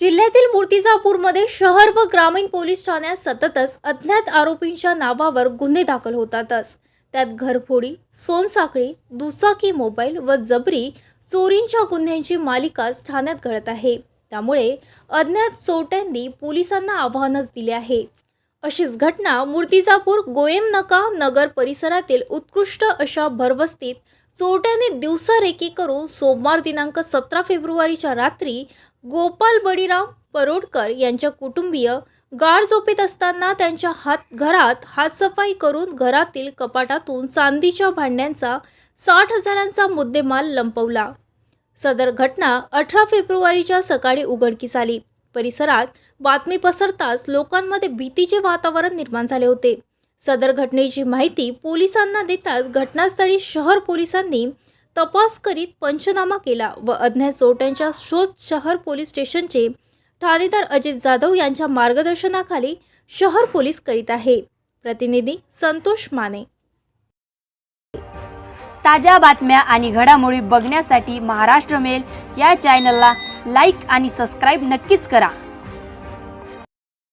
जिल्ह्यातील मूर्तिजापूरमध्ये शहर व ग्रामीण पोलीस ठाण्यात सततच अज्ञात आरोपींच्या नावावर गुन्हे दाखल होतातच. त्यात घरफोडी सोनसाखळी दुचाकी मोबाईल व जबरी चोरींच्या गुन्ह्यांची मालिकाच ठाण्यात घडत आहे. त्यामुळे अज्ञात चोरट्यांनी पोलिसांना आव्हानच दिले आहे. अशीच घटना मूर्तिजापूर गोयमनका नगर परिसरातील उत्कृष्ट अशा भरवस्तीत चोरट्याने दिवसारेकी करून सोमवार दिनांक सतरा फेब्रुवारीच्या रात्री गोपाल बळीराम परोडकर यांच्या कुटुंबीय गाढ झोपेत असताना त्यांच्या हात घरात हातसफाई करून घरातील कपाटातून चांदीच्या भांड्यांचा साठ हजारांचा मुद्देमाल लंपवला. सदर घटना अठरा फेब्रुवारीच्या सकाळी उघडकीस आली. परिसरात बातमी पसरताच लोकांमध्ये भीतीचे वातावरण निर्माण झाले होते. सदर घटनेची माहिती पोलिसांना देताच घटनास्थळी शहर पोलिसांनी तपास करीत पंचनामा केला व अज्ञात चोरट्यांच्या शोध शहर पोलीस स्टेशनचे ठाणेदार अजित जाधव यांच्या मार्गदर्शनाखाली शहर पोलीस करीत आहे. प्रतिनिधी संतोष माने. ताज्या बातम्या आणि घडामोडी बघण्यासाठी महाराष्ट्र मेल या चॅनलला लाईक आणि सबस्क्राईब नक्कीच करा.